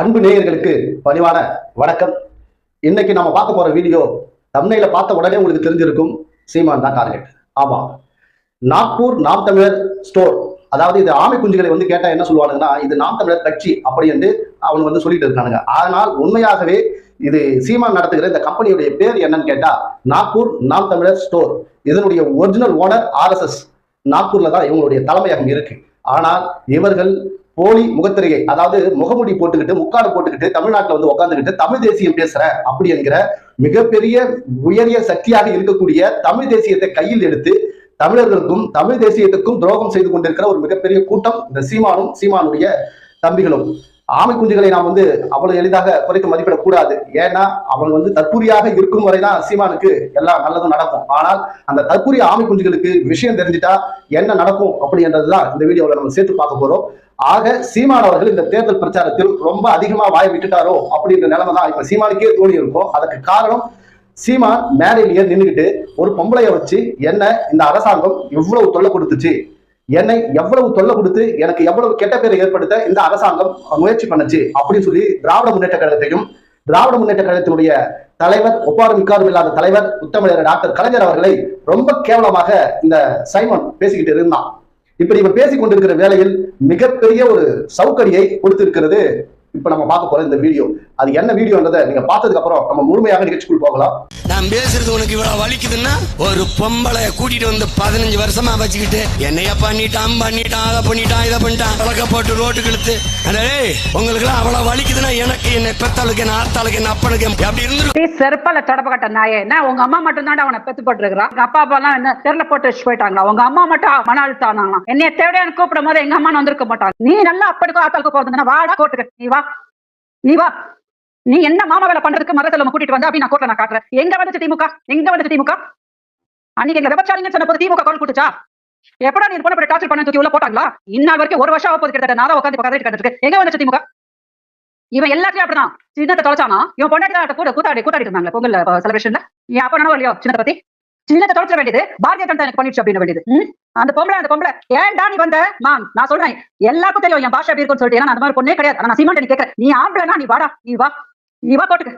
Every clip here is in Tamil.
அன்பு நேயர்களுக்கு பணிவான வணக்கம். இன்னைக்கு நம்ம பார்க்க போற வீடியோ தமிழையில பார்த்த உடனே உங்களுக்கு தெரிஞ்சிருக்கும். சீமான் தான் டார்கெட் ஆமா. நாக்பூர் நாம் தமிழர் ஸ்டோர் அதாவது இது ஆமை குஞ்சுகளை வந்து கேட்டா என்ன சொல்லுவானுங்கன்னா இது நாம் தமிழர் கட்சி அப்படி என்று அவங்க வந்து சொல்லிட்டு இருக்கானுங்க. ஆனால் உண்மையாகவே இது சீமான் நடத்துகிற இந்த கம்பெனியுடைய பேர் என்னன்னு கேட்டா நாக்பூர் நாம் தமிழர் ஸ்டோர் இதனுடைய ஒரிஜினல் ஓனர் ஆர்எஸ்எஸ் நாக்பூர்ல தான் இவங்களுடைய தலைமையகம் இருக்கு. ஆனால் இவர்கள் போலி முகத்திரையை அதாவது முகமுடி போட்டுக்கிட்டு முக்காடு போட்டுக்கிட்டு தமிழ்நாட்டில் வந்து உட்காந்துக்கிட்டு தமிழ் தேசியம் பேசுற அப்படி என்கிற மிகப்பெரிய உயரிய சக்தியாக இருக்கக்கூடிய தமிழ் தேசியத்தை கையில் எடுத்து தமிழர்களுக்கும் தமிழ் தேசியத்துக்கும் துரோகம் செய்து கொண்டிருக்கிற ஒரு மிகப்பெரிய கூட்டம் இந்த சீமானும் சீமானுடைய தம்பிகளும். ஆமை குஞ்சுகளை நாம் வந்து அவ்வளவு எளிதாக குறைக்க மதிப்பிடக்கூடாது. ஏன்னா அவன் வந்து தற்கூரியாக இருக்கும் வரைதான் சீமானுக்கு எல்லாம் நல்லதும் நடக்கும். ஆனால் அந்த தற்கூரிய ஆமை குஞ்சுகளுக்கு விஷயம் தெரிஞ்சிட்டா என்ன நடக்கும் அப்படின்றதுதான் இந்த வீடியோவில் நம்ம சேர்த்து பார்க்க போறோம். ஆக சீமான் அவர்கள் இந்த தேர்தல் பிரச்சாரத்தில் ரொம்ப அதிகமா வாய் விட்டுட்டாரோ அப்படின்ற நிலைமை தான் இப்ப சீமானுக்கே தோணி இருக்கும் அதற்கு காரணம் சீமான் மேடையிலேயே நின்றுக்கிட்டு ஒரு பொம்பளைய வச்சு என்ன இந்த அரசாங்கம் இவ்வளவு தொல்லை கொடுத்துச்சு? என்னை எவ்வளவு தொல்லை கொடுத்து எனக்கு எவ்வளவு கெட்ட பேரை ஏற்படுத்த இந்த அரசாங்கம் முயற்சி பண்ணுச்சு? அப்படின்னு சொல்லி திராவிட முன்னேற்ற கழகத்தையும் திராவிட முன்னேற்ற கழகத்தினுடைய தலைவர் ஒப்பாரும் மிக்காரும் இல்லாத தலைவர் உத்தமிழர் டாக்டர் கலைஞர் அவர்களை ரொம்ப கேவலமாக இந்த சைமன் பேசிக்கிட்டு இருந்தான். இப்படி இவர் பேசிக் கொண்டிருக்கிற வேலையில் மிகப்பெரிய ஒரு சௌகரியை கொடுத்திருக்கிறது இப்ப நம்ம பார்க்க போற இந்த வீடியோ அது என்ன வீடியோன்றதை நீங்க பார்த்ததுக்கு அப்புறம் நம்ம முழுமையாக நிகழ்ச்சிக்குள் போகலாம். நான் பேசுறது உனக்கு இவ்வளவு வலிக்குதுன்னா ஒரு பொம்பளைய கூட்டிட்டு வந்து பதினஞ்சு வருஷமா வச்சுக்கிட்டு என்னைய பண்ணிட்டான் பண்ணிட்டான் அதை பண்ணிட்டான் இதை பண்ணிட்டான் வழக்க போட்டு ரோட்டு கழுத்து. டேய் உங்களுக்கு எல்லாம் அவ்வளவு வலிக்குதுன்னா எனக்கு என்ன பெத்தாளுக்கு என்ன ஆத்தாளுக்கு என்ன அப்பனுக்கு அப்படி இருந்து செருப்பால தொடப்ப கட்ட நாயே. என்ன உங்க அம்மா மட்டும் தான் அவனை பெத்து போட்டுருக்கான் அப்பா அப்பா எல்லாம் என்ன தெருல போட்டு வச்சு போயிட்டாங்களா? உங்க அம்மா மட்டும் மன அழுத்தானாங்களாம் என்னைய தேவையான கூப்பிடும் போது எங்க அம்மா வந்திருக்க மாட்டாங்க. நீ நல்லா அப்படிக்கோ ஆத்தாளுக்கு போறதுன்னா வாடா கோட்டுக்கு. நீ வா நீ வா. நீ என்ன மாமா வேலை பண்றதுக்கு மரத்துல கூட்டிட்டு வந்தா? அப்படி நான் கோர்ட்ல நான் காட்டுறேன். எங்க வந்துச்சு திமுக? எங்க வந்துச்சு திமுக? அன்னைக்கு எங்க விபச்சாரிங்கன்னு சொன்ன போது திமுக கால் கொடுத்துச்சா? எப்படா நீ போன டார்ச்சர் பண்ண தூக்கி உள்ள போட்டாங்களா? இந்நாள் வரைக்கும் ஒரு வருஷம் ஆக போது கிட்டத்தட்ட. நான் உட்காந்து கதை கட்டிருக்கு எங்க வந்துச்சு திமுக? இவன் எல்லாத்தையும் அப்படிதான். சின்னத்தை தொலைச்சானா? இவன் பொண்டாட்டி தான் கூட கூத்தாடி கூத்தாடி இருந்தாங்க பொங்கல் செலிபிரேஷன்ல நீ அப்ப நினைவு இல்லையோ சின்னத்தை பத்தி? சின்னத்தை தொலைச்சிட வேண்டியது. பாரதிய ஜனதா எனக்கு பண்ணிடுச்சு அப்படின்னு வேண்டியது? அந்த பொம்பளை அந்த பொம்பளை. ஏன்டா நீ வந்த? மேம் நான் சொல்றேன். எல்லாருக்கும் தெரியும் என் பாஷா எப்படி இருக்கும்னு சொல்லிட்டு. ஏன்னா அந்த மாதிரி பொண்ணே கிடையாது. நான் சீமாண்ட நீ கேட்கறேன். நீ ஆம்பளைனா நீ வாடா நீ வா. நீ வா போட்டுக்கு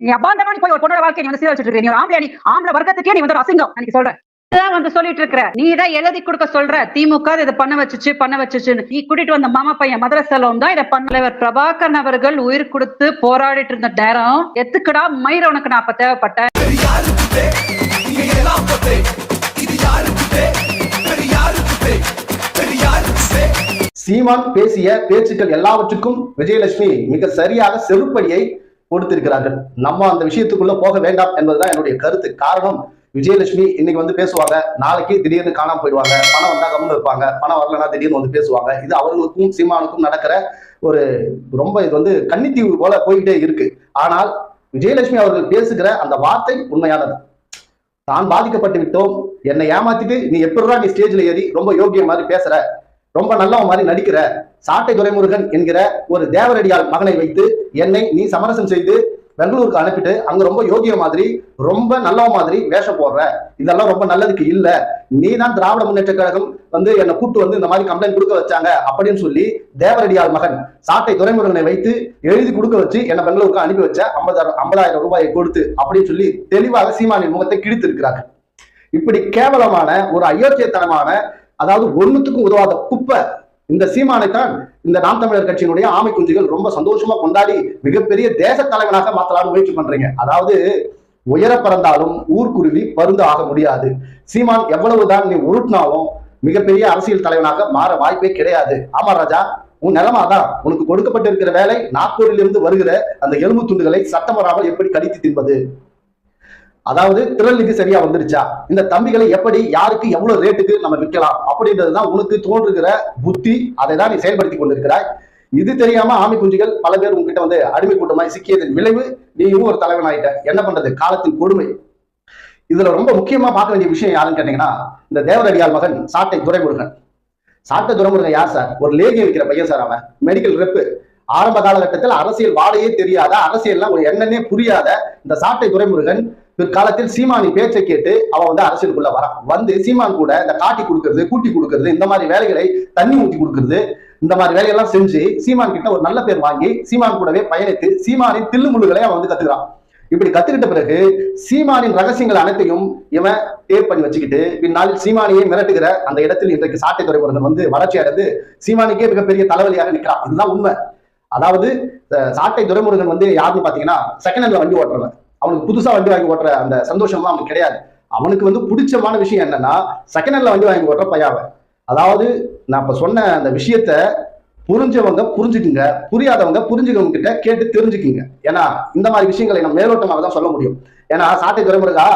நீ அபாந்தமா போய் ஒரு பொண்ணோட வாழ்க்கை நீ வந்து சீரழிச்சிட்டு இருக்க நீ ஆம்பளை நீ ஆம்பளை வர்க்கத்துக்கே நீ வந்து ஒரு அசிங்கம். எனக்கு சொல்றேன். வந்து சொல்லிட்டு இருக்கிற. நீ தான் எழுதி கொடுக்க சொல்ற. திமுக இதை பண்ண வச்சுச்சு பண்ண வச்சுச்சு நீ கூட்டிட்டு வந்த மாமா பையன் மதுரை செல்வம் தான் இதை பண்ண தலைவர் பிரபாகரன் அவர்கள் உயிர் கொடுத்து போராடிட்டு இருந்த நேரம். எத்துக்குடா மயிர உனக்கு நான் அப்ப தேவைப்பட்டேன்? சீமான் பேசிய பேச்சுக்கள் எல்லாவற்றுக்கும் விஜயலட்சுமி மிக சரியாக செருப்படியை கொடுத்திருக்கிறார்கள். நம்ம அந்த விஷயத்துக்குள்ள போக வேண்டாம் என்பதுதான் என்னுடைய கருத்து. காரணம் விஜயலட்சுமி இன்னைக்கு வந்து பேசுவாங்க. நாளைக்கு திடீர்னு காணாம போயிடுவாங்க. பணம் வந்தா கம்முன்னு இருப்பாங்க. பணம் வரலன்னா திடீர்னு வந்து பேசுவாங்க. இது அவர்களுக்கும் சீமானுக்கும் நடக்கிற ஒரு ரொம்ப இது வந்து கன்னித்தீவு போல போயிட்டே இருக்கு. ஆனால் விஜயலட்சுமி அவர்கள் பேசுகிற அந்த வார்த்தை உண்மையானது. தான் பாதிக்கப்பட்டு விட்டோம். என்னை ஏமாத்திட்டு நீ எப்படிடா நீ ஸ்டேஜ்ல ஏறி ரொம்ப யோகிய மாதிரி பேசுற? ரொம்ப நல்லவன் மாதிரி நடிக்கிற? சாட்டை துரைமுருகன் என்கிற ஒரு தேவரடியால் மகனை வைத்து என்னை நீ சமரசம் செய்து பெங்களூருக்கு அனுப்பிட்டு அங்க ரொம்ப யோகிய மாதிரி ரொம்ப நல்லவ மாதிரி வேஷம் போடுற. இதெல்லாம் ரொம்ப நல்லதுக்கு இல்ல. நீ தான் திராவிட முன்னேற்ற கழகம் வந்து என்னை கூட்டு வந்து இந்த மாதிரி கம்ப்ளைண்ட் கொடுக்க வச்சாங்க அப்படின்னு சொல்லி தேவரடியால் மகன் சாட்டை துரைமுருகனை வைத்து எழுதி கொடுக்க வச்சு என்னை பெங்களூருக்கு அனுப்பி வச்ச ஐம்பதாயிரம் ஐம்பதாயிரம் ரூபாயை கொடுத்து அப்படின்னு சொல்லி தெளிவாக சீமானின் முகத்தை கிழித்து இருக்கிறாங்க இப்படி கேவலமான ஒரு அயோக்கியத்தனமான அதாவது ஒண்ணுத்துக்கும் உதவாத குப்பை இந்த சீமானைத்தான் இந்த நாம் தமிழர் கட்சியினுடைய ஆமை குஞ்சுகள் ரொம்ப சந்தோஷமா கொண்டாடி மிகப்பெரிய தேச தலைவனாக மாத்தலாம்னு முயற்சி பண்றீங்க. அதாவது உயர பறந்தாலும் ஊர்க்குருவி பருந்து ஆக முடியாது. சீமான் எவ்வளவுதான் நீ உருட்டினாலும் மிகப்பெரிய அரசியல் தலைவனாக மாற வாய்ப்பே கிடையாது. ஆமா ராஜா உன் நிலமாதான். உனக்கு கொடுக்கப்பட்டிருக்கிற வேலை நாக்பூரில் இருந்து வருகிற அந்த எலும்பு துண்டுகளை சத்தம் வராமல் எப்படி கடித்து தின்பது? அதாவது திரளுக்கு சரியா வந்துருச்சா? இந்த தம்பிகளை எப்படி யாருக்கு எவ்வளவு ரேட்டுக்கு நம்ம விற்கலாம்? அப்படின்றதுதான் உனக்கு தோன்றுகிற புத்தி. அதை தான் நீ செயல்படுத்தி கொண்டிருக்கிறாய். இது தெரியாம ஆமை குஞ்சுகள் பல பேர் உங்ககிட்ட வந்து அடிமை கூட்டமாய் சிக்கியதன் விளைவு நீயும் ஒரு தலைவன் ஆயிட்ட. என்ன பண்றது? காலத்தின் கொடுமை. இதுல ரொம்ப முக்கியமா பார்க்க வேண்டிய விஷயம் யாருன்னு கேட்டீங்கன்னா இந்த தேவரடியால் மகன் சாட்டை துரைமுருகன். சாட்டை துரைமுருகன் யார் சார்? ஒரு லேகி விற்கிற பையன் சார் அவன். மெடிக்கல் ரெப்பு ஆரம்ப காலகட்டத்தில் அரசியல் வாழையே தெரியாத அரசியல்லாம் ஒரு என்னன்னே புரியாத இந்த சாட்டை துரைமுருகன் பிற்காலத்தில் சீமானின் பேச்சை கேட்டு அவன் வந்து அரசியலுக்குள்ள வரான். வந்து சீமான் கூட இந்த காட்டி கொடுக்கறது கூட்டி கொடுக்கறது இந்த மாதிரி வேலைகளை தண்ணி ஊற்றி கொடுக்கறது இந்த மாதிரி வேலையெல்லாம் செஞ்சு சீமான் கிட்ட ஒரு நல்ல பேர் வாங்கி சீமான் கூடவே பயணித்து சீமானின் தில்லு முள்ளுகளை அவன் வந்து கத்துக்கிறான். இப்படி கத்துக்கிட்ட பிறகு சீமானின் ரகசியங்கள் அனைத்தையும் இவன் டேப் பண்ணி வச்சுக்கிட்டு பின்னாளில் சீமானியை மிரட்டுகிற அந்த இடத்தில் இன்றைக்கு சாட்டை துறைமுருகன் வந்து வளர்ச்சி அடைந்து சீமானிக்கே மிகப்பெரிய தலைவலியாக நிற்கிறான். இதுதான் உண்மை. அதாவது சாட்டை துறைமுருகன் வந்து யாருன்னு பாத்தீங்கன்னா செகண்ட் ஹேண்ட்ல வண்டி ஓட்டுறவன். அவனுக்கு புதுசா வண்டி வாங்கி ஓட்டுற அந்த சந்தோஷம்லாம் அவனுக்கு கிடையாது. அவனுக்கு வந்து பிடிச்சமான விஷயம் என்னன்னா செகண்ட் ஹேண்ட்ல வண்டி வாங்கி ஓட்டுற பையாவை அதாவது நான் இப்ப சொன்ன அந்த விஷயத்த புரிஞ்சவங்க புரிஞ்சுக்குங்க. புரியாதவங்க புரிஞ்சுக்கவங்க கிட்ட கேட்டு தெரிஞ்சுக்குங்க. ஏன்னா இந்த மாதிரி விஷயங்களை நம்ம மேலோட்டமாக தான் சொல்ல முடியும். ஏன்னா சாட்டை துறைமுருகா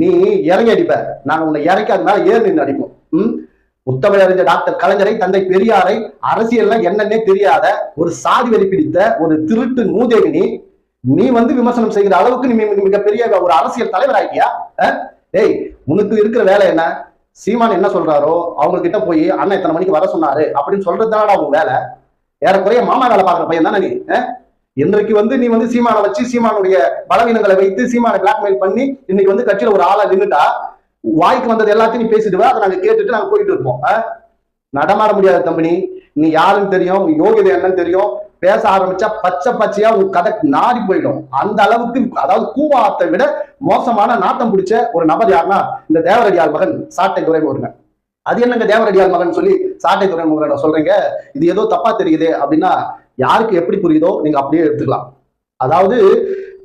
நீ இறங்கி அடிப்ப. நாங்க உன்னை இறக்காத மேல நின்று அடிப்போம். ம்? உத்தமிழ் அறிஞர் டாக்டர் கலைஞரை தந்தை பெரியாரை அரசியல்னா என்னன்னே தெரியாத ஒரு சாதி வெறி பிடித்த ஒரு திருட்டு நூதேவினி நீ வந்து விமர்சனம் செய்கிற அளவுக்கு நீ மிக- மிகப்பெரிய ஒரு அரசியல் தலைவர் ஆகிட்டியா டேய் உனக்கு இருக்கிற வேலை என்ன? சீமான் என்ன சொல்றாரோ அவங்க கிட்ட போய் அண்ணன் இத்தனை மணிக்கு வர சொன்னாரு அப்படின்னு சொல்றதுதானடா உன் வேலை. ஏறக்குறைய மாமா வேலை பாக்குற பையன் தானே நீ இன்றைக்கு வந்து நீ வந்து சீமானை வச்சு சீமானுடைய பலவீனங்களை வைத்து சீமானை பிளாக்மெயில் பண்ணி இன்னைக்கு வந்து கட்சியில ஒரு ஆளா நின்னுட்டா வாய்க்கு வந்தது எல்லாத்தையும் நீ பேசிட்டு அதை நாங்க கேட்டுட்டு நாங்க போயிட்டு இருப்போம் நடமாட முடியாத தம்பி நீ. யாருன்னு தெரியும் உன் யோகிதை என்னன்னு தெரியும் பேச ஆரம்பிச்சா பச்சை பச்சையா உன் கதை நாடி போயிடும். அந்த அளவுக்கு அதாவது கூவாத்தை விட மோசமான நாட்டம் பிடிச்ச ஒரு நபர் யாருன்னா இந்த தேவரடியார் மகன் சாட்டை துறைமுருகன் அது என்னங்க தேவரடியார் மகன் சொல்லி சாட்டை துறைமுருகன் சொல்றீங்க? இது ஏதோ தப்பா தெரியுது அப்படின்னா யாருக்கு எப்படி புரியுதோ நீங்க அப்படியே எடுத்துக்கலாம். அதாவது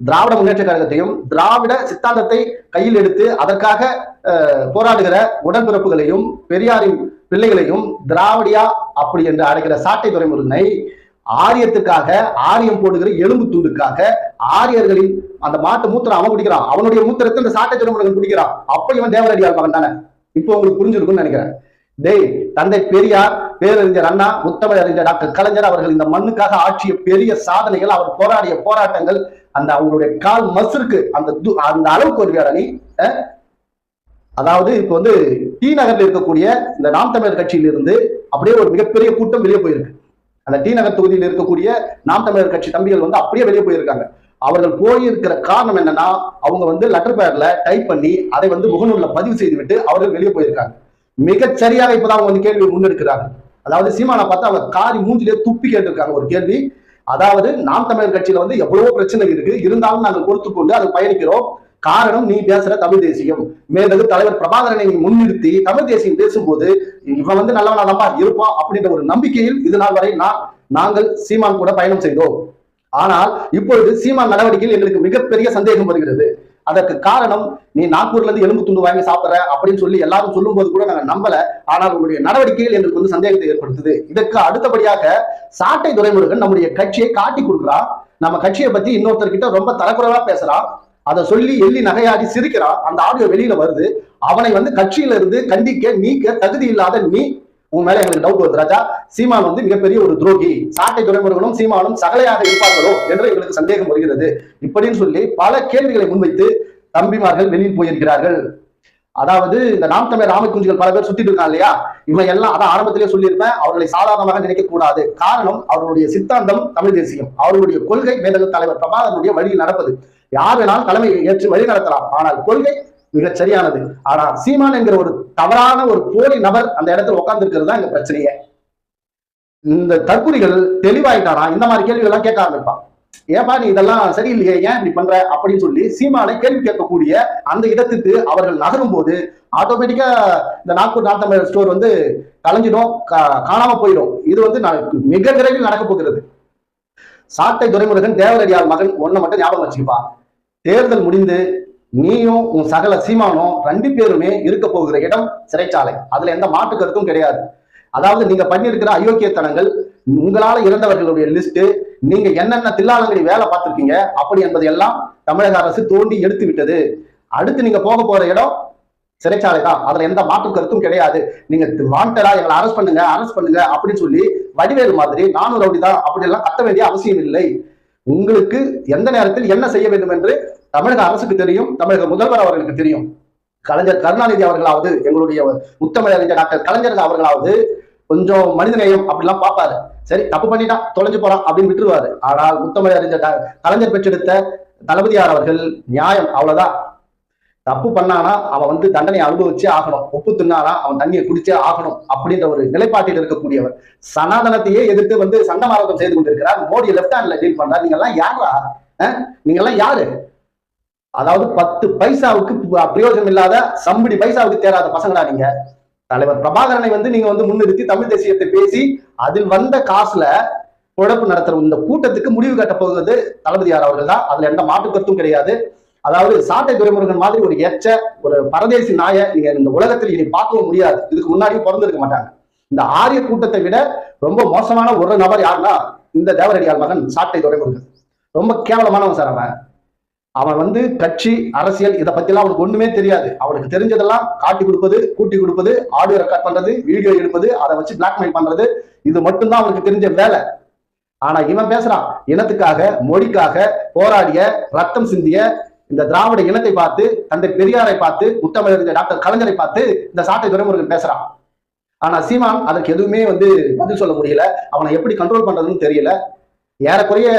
திராவிட முன்னேற்ற கழகத்தையும் திராவிட சித்தாந்தத்தை கையில் எடுத்து அதற்காக போராடுகிற உடன்பிறப்புகளையும் பெரியாரின் பிள்ளைகளையும் திராவிடியா அப்படி என்று அழைக்கிற சாட்டை துறைமுருகனை ஆரியத்துக்காக ஆரியம் போடுகிற எலும்பு துண்டுக்காக ஆரியர்களின் அந்த மாட்டு மூத்திரம் அவன் குடிக்கிறான். அவனுடைய மூத்திரத்தை இந்த சாட்டை துறைமுருகன் குடிக்கிறான். அப்ப இவன் தேவரடியார் மகன் தானே. இப்போ உங்களுக்கு புரிஞ்சிருக்கும்னு நினைக்கிறேன். டேய் தந்தை பெரியார் பேரறிஞர் அண்ணா முத்தமிழ் அறிஞர் டாக்டர் கலைஞர் அவர்கள் இந்த மண்ணுக்காக ஆற்றிய பெரிய சாதனைகள் அவர் போராடிய போராட்டங்கள் அந்த அவங்களுடைய கால் மசுருக்கு அந்த து- அந்த அளவுக்கு ஒரு நீ அஹ்? அதாவது இப்போ வந்து டி நகர்ல இருக்கக்கூடிய இந்த நாம் தமிழர் கட்சியிலிருந்து அப்படியே ஒரு மிகப்பெரிய கூட்டம் வெளியே போயிருக்கு. அந்த டி நகர் தொகுதியில் இருக்கக்கூடிய நாம் தமிழர் கட்சி தம்பிகள் வந்து அப்படியே வெளியே போயிருக்காங்க. அவர்கள் போயிருக்கிற காரணம் என்னன்னா அவங்க வந்து லெட்டர் பேர்ல டைப் பண்ணி அதை வந்து முகநூல்ல பதிவு செய்து விட்டு அவர்கள் வெளியே போயிருக்காங்க. மிகச்சரியாக இப்பதான் அவங்க வந்து கேள்வி முன்னெடுக்கிறாங்க. அதாவது சீமானை பார்த்து அவங்க காரி மூஞ்சிலே துப்பி கேட்டிருக்காங்க ஒரு கேள்வி. அதாவது நாம் தமிழர் கட்சியில வந்து எவ்வளவோ பிரச்சனை இருக்கு. இருந்தாலும் நாங்கள் பொறுத்து கொண்டு அதை பயணிக்கிறோம். காரணம் நீ பேசுற தமிழ் தேசியம். மேலது தலைவர் பிரபாகரனை முன்னிறுத்தி தமிழ் தேசியம் பேசும்போது இவன் வந்து நல்லவனாதான்ப்பா இருப்பான் அப்படின்ற ஒரு நம்பிக்கையில் இது நாள் வரை நான் நாங்கள் சீமான் கூட பயணம் செய்தோம். ஆனால் இப்பொழுது சீமான் நடவடிக்கையில் எங்களுக்கு மிகப்பெரிய சந்தேகம் வருகிறது. அதற்கு காரணம் நீ நாக்பூர்ல இருந்து எலும்பு துண்டு வாங்கி சாப்பிட்ற அப்படின்னு சொல்லி எல்லாரும் சொல்லும் போது கூட நாங்க நம்பல. ஆனால் உங்களுடைய நடவடிக்கைகள் எங்களுக்கு வந்து சந்தேகத்தை ஏற்படுத்துது. இதற்கு அடுத்தபடியாக சாட்டை துறைமுருகன் நம்முடைய கட்சியை காட்டி கொடுக்குறான். நம்ம கட்சியை பத்தி இன்னொருத்தர்கிட்ட ரொம்ப தரக்குறைவா பேசுறான். அதை சொல்லி எள்ளி நகையாடி சிரிக்கிறான் அந்த ஆடியோ வெளியில வருது. அவனை வந்து கட்சியில இருந்து கண்டிக்க நீக்க தகுதி இல்லாத நீ உன் மேல எங்களுக்கு டவுட் வருது ராஜா. சீமான் வந்து மிகப்பெரிய ஒரு துரோகி. சாட்டை துறைமுருகனும் சீமானும் சகலையாக இருப்பார்களோ என்று எங்களுக்கு சந்தேகம் வருகிறது. இப்படின்னு சொல்லி பல கேள்விகளை முன்வைத்து தம்பிமார்கள் வெளியில் போயிருக்கிறார்கள். அதாவது இந்த நாம் தமிழர் ராம குஞ்சுகள் பல பேர் சுத்திட்டு இருக்காங்க இல்லையா? இவன் எல்லாம் அதான் ஆரம்பத்திலே சொல்லியிருப்பேன். அவர்களை சாதாரணமாக நினைக்க கூடாது. காரணம் அவர்களுடைய சித்தாந்தம் தமிழ் தேசியம். அவர்களுடைய கொள்கை மேலக தலைவர் பிரபாகரனுடைய வழியில் நடப்பது. யார் வேணாலும் தலைமை ஏற்று வழி நடத்தலாம் ஆனால் கொள்கை மிகச் சரியானது. ஆனா சீமான் என்கிற ஒரு தவறான ஒரு போலி நபர் அந்த இடத்துல உட்கார்ந்து இருக்கிறது தான் எங்க பிரச்சனையே. இந்த தற்குறிகள் தெளிவாயிட்டானா? இந்த மாதிரி கேள்விகள் எல்லாம் கேட்க ஆரம்பிப்பான். ஏப்பா நீ இதெல்லாம் சரியில்லையே ஏன் இப்படி பண்ற? அப்படின்னு சொல்லி சீமானை கேள்வி கேட்கக்கூடிய அந்த இடத்துக்கு அவர்கள் நகரும் போது ஆட்டோமேட்டிக்கா இந்த நாக்பூர் நார்த்தமிழர் ஸ்டோர் வந்து கலைஞ்சிடும் கா- காணாம போயிடும். இது வந்து நான் மிக விரைவில் நடக்க போகிறது. சாட்டை துரைமுருகன் தேவரடியார் மகன் ஒன்ன மட்டும் ஞாபகம் வச்சுப்பா தேர்தல் முடிந்து நீயும் உன் சகல சீமானும் ரெண்டு பேருமே இருக்க போகிற இடம் சிறைச்சாலை. அதுல எந்த மாற்று கருத்தும் கிடையாது. அதாவது நீங்க பண்ணியிருக்கிற அயோக்கியத்தனங்கள் உங்களால இறந்தவர்களுடைய லிஸ்ட் நீங்க என்னென்ன தில்லாலங்கடி வேலை பார்த்திருக்கீங்க அப்படி என்பதை எல்லாம் தமிழக அரசு தோண்டி எடுத்து விட்டது. அடுத்து நீங்க போக போற இடம் சிறைச்சாலை தான். அதுல எந்த மாற்று கருத்தும் கிடையாது. நீங்க வாண்டடா எங்களை அரெஸ்ட் பண்ணுங்க அரெஸ்ட் பண்ணுங்க அப்படின்னு சொல்லி வடிவேல் மாதிரி நானும் ரவுடி தான் அப்படி எல்லாம் கத்த வேண்டிய அவசியம் இல்லை. உங்களுக்கு எந்த நேரத்தில் என்ன செய்ய வேண்டும் என்று தமிழக அரசுக்கு தெரியும் தமிழக முதல்வர் அவர்களுக்கு தெரியும். கலைஞர் கருணாநிதி அவர்களாவது எங்களுடைய முத்தமிழறிஞர் டாக்டர் கலைஞர் அவர்களாவது கொஞ்சம் மனிதநேயம் அப்படிலாம் பார்ப்பாரு. சரி தப்பு பண்ணிட்டான் தொலைஞ்சு போறான் அப்படின்னு விட்டுருவாரு. ஆனால் முத்தமிழ் அறிஞர் கலைஞர் பெற்றெடுத்த தளபதியார் அவர்கள் நியாயம் அவ்வளவுதான். தப்பு பண்ணானா அவன் வந்து தண்டனை அனுபவிச்சே ஆகணும். உப்பு தின்னானா அவன் தண்ணியை குடிச்சே ஆகணும் அப்படின்ற ஒரு நிலைப்பாட்டில் இருக்கக்கூடியவர். சனாதனத்தையே எதிர்த்து வந்து சண்டமாரதம் செய்து கொண்டிருக்கிறார். மோடி லெப்ட் ஹேண்ட்ல டீல் பண்றார். நீங்க எல்லாம் யாரா நீங்க எல்லாம் யாரு? அதாவது பத்து பைசாவுக்கு பிரயோஜனம் இல்லாத சம்படி பைசாவுக்கு தேராத பசங்களா நீங்க? தலைவர் பிரபாகரனை வந்து நீங்க வந்து முன்னிறுத்தி தமிழ் தேசியத்தை பேசி அதில் வந்த காசுல குழப்பு நடத்துற இந்த கூட்டத்துக்கு முடிவு கட்ட போகிறது தளபதியார் அவர்கள் தான். அதுல எந்த மாற்று கருத்தும் கிடையாது. அதாவது சாட்டை துறைமுருகன் மாதிரி ஒரு எச்ச ஒரு பரதேசி நாயை நீங்க இந்த உலகத்தில் இனி பார்க்கவும் முடியாது. இதுக்கு முன்னாடியும் பிறந்திருக்க மாட்டாங்க. இந்த ஆரிய கூட்டத்தை விட ரொம்ப மோசமான ஒரு நபர் யாருன்னா இந்த தேவரடியார் மகன் சாட்டை துறைமுருகன். ரொம்ப கேவலமானவன் சார் அவன். அவன் வந்து கட்சி அரசியல் இதை பத்திலாம் அவனுக்கு ஒண்ணுமே தெரியாது. அவனுக்கு தெரிஞ்சதெல்லாம் காட்டி கொடுப்பது கூட்டி கொடுப்பது ஆடியோ ரெக்கார்ட் பண்றது வீடியோ எடுப்பது அதை வச்சு பிளாக்மெயில் பண்றது இது மட்டும்தான் அவனுக்கு தெரிஞ்ச வேலை. ஆனா இவன் பேசுறான் இனத்துக்காக மொழிக்காக போராடிய ரத்தம் சிந்திய இந்த திராவிட இனத்தை பார்த்து தந்தை பெரியாரை பார்த்து முத்தமிழர் டாக்டர் கலைஞரை பார்த்து இந்த சாட்டை துறைமுருகன் பேசுறான். ஆனா சீமான் அதற்கு எதுவுமே வந்து பதில் சொல்ல முடியல. அவனை எப்படி கண்ட்ரோல் பண்றதுன்னு தெரியல. ஏறக்குறைய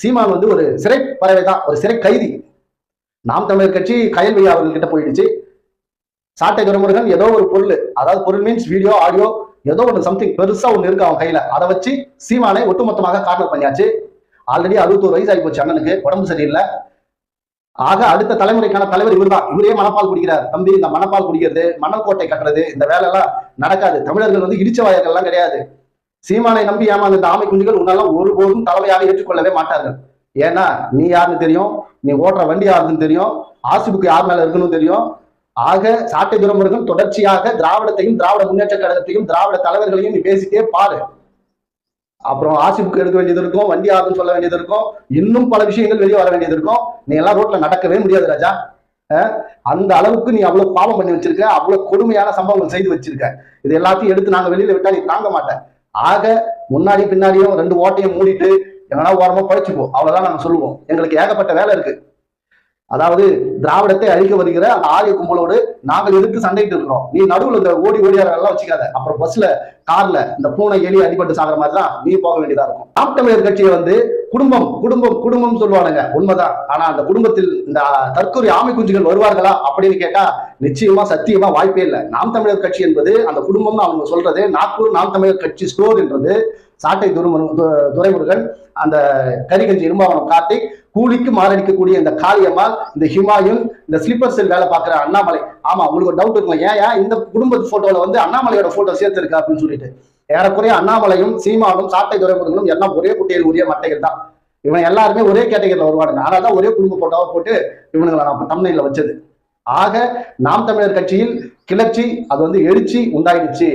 சீமான் வந்து ஒரு சிறை பறவை தான் ஒரு சிறை கைதி நாம் தமிழர் கட்சி கயல்வி அவர்கள்கிட்ட போயிடுச்சு. சாட்டை துறைமுருகன் ஏதோ ஒரு பொருள் அதாவது பொருள் மீன்ஸ் வீடியோ ஆடியோ ஏதோ ஒன்று சம்திங் பெருசா ஒன்று இருக்கு அவன் கையில. அதை வச்சு சீமானை ஒட்டுமொத்தமாக கார்னர் பண்ணியாச்சு. ஆல்ரெடி அறுபத்தோரு வயசு ஆகி போச்சு அண்ணனுக்கு உடம்பு சரியில்லை. ஆக அடுத்த தலைமுறைக்கான தலைவர் இவர்தான். இவரே மணப்பால் குடிக்கிறார். தம்பி இந்த மணப்பால் குடிக்கிறது மணல் கோட்டை கட்டுறது இந்த வேலை எல்லாம் நடக்காது. தமிழர்கள் வந்து இடிச்ச வாயர்கள்லாம் கிடையாது. சீமானை நம்பி ஏமாந்த இந்த ஆமை குஞ்சுகள் உன்னெல்லாம் ஒருபோதும் தலைமையாக ஏற்றுக்கொள்ளவே மாட்டார்கள். ஏன்னா நீ யாருன்னு தெரியும்? நீ ஓட்டுற வண்டி யாருன்னு தெரியும்? ஆசிபுக்கு யார் மேல இருக்குன்னு தெரியும்? ஆக சாட்டை துறமுருகன் தொடர்ச்சியாக திராவிடத்தையும் திராவிட முன்னேற்ற கழகத்தையும் திராவிட தலைவர்களையும் நீ பேசிட்டே பாரு. அப்புறம் ஆசிபுக்கு எடுக்க வேண்டியது இருக்கும் வண்டி ஆகுன்னு சொல்ல வேண்டியது இருக்கும் இன்னும் பல விஷயங்கள் வெளியே வர வேண்டியது இருக்கும். நீ எல்லாம் ரோட்ல நடக்கவே முடியாது ராஜா. அஹ் அந்த அளவுக்கு நீ அவ்வளவு பாவம் பண்ணி வச்சிருக்க அவ்வளவு கொடுமையான சம்பவங்கள் செய்து வச்சிருக்க. இது எல்லாத்தையும் எடுத்து நாங்க வெளியில விட்டா நீ தாங்க மாட்டேன் ஆக முன்னாடி பின்னாடியும் ரெண்டு ஓட்டையும் மூடிட்டு எங்கன்னா ஓரமா பழிச்சுப்போம் அவ்வளவுதான் நாங்க சொல்லுவோம். எங்களுக்கு ஏகப்பட்ட வேலை இருக்கு. அதாவது திராவிடத்தை அழிக்க வருகிற அந்த ஆரிய கும்பலோடு நாங்கள் எதிர்த்து சண்டைட்டு இருக்கிறோம். நீ நடுவில் இந்த ஓடி ஓடியாரெல்லாம் வச்சுக்காத. அப்புறம் பஸ்ல கார்ல இந்த பூனை எலி அடிபட்டு சாகிற மாதிரி தான் நீ போக வேண்டியதா இருக்கும். நாம் தமிழர் கட்சியை வந்து குடும்பம் குடும்பம் குடும்பம் சொல்லுவானுங்க. உண்மைதான். ஆனா அந்த குடும்பத்தில் இந்த தற்கொலை ஆமை குஞ்சுகள் வருவார்களா அப்படின்னு கேட்டா நிச்சயமா சத்தியமா வாய்ப்பே இல்லை. நாம் தமிழர் கட்சி என்பது அந்த குடும்பம்னு அவங்க சொல்றது நாக்பூர் நாம் தமிழர் கட்சி ஸ்டோர் என்றது. சாட்டை துருமு துறைமுருகன் அந்த கரிகஞ்சி இரும்பாவனம் கார்த்திக் கூலிக்கு மாரடிக்கக்கூடிய இந்த காளியம்மாள் இந்த ஹிமாயுன் இந்த ஸ்லீப்பர் செல் வேலை பார்க்குற அண்ணாமலை. ஆமாம் உங்களுக்கு ஒரு டவுட் இருக்கும்? ஏன் ஏன் இந்த குடும்பத்து ஃபோட்டோவில் வந்து அண்ணாமலையோட ஃபோட்டோ சேர்த்துருக்கா அப்படின்னு சொல்லிட்டு. ஏறக்குறைய அண்ணாமலையும் சீமானும் சாட்டை துறைமுருகனும் எல்லாம் ஒரே குட்டையில் உரிய மட்டைகள் தான். இவன் எல்லாருமே ஒரே கேட்டகரியில் வருவானுங்க. ஆனால் தான் ஒரே குடும்ப ஃபோட்டோவை போட்டு இவனுங்களை நான் தமிழில் வச்சது. ஆக நாம் தமிழர் கட்சியில் கிளர்ச்சி அது வந்து எழுச்சி உண்டாயிடுச்சு.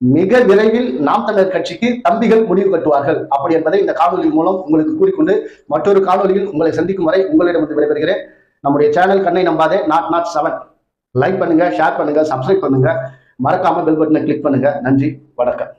மிக விரைவில் நாம் தமிழர் கட்சிக்கு தம்பிகள் முடிவு கட்டுவார்கள். அப்படி என்பதை இந்த காணொலி மூலம் உங்களுக்கு கூறிக்கொண்டு மற்றொரு காணொலியில் உங்களை சந்திக்கும் வரை உங்களிடம் வந்து விடைபெறுகிறேன். நம்முடைய சேனல் கண்ணை நம்பாதே நாட் நாட் செவன். லைக் பண்ணுங்க ஷேர் பண்ணுங்க சப்ஸ்கிரைப் பண்ணுங்க. மறக்காம பெல் பட்டனை கிளிக் பண்ணுங்க. நன்றி வணக்கம்.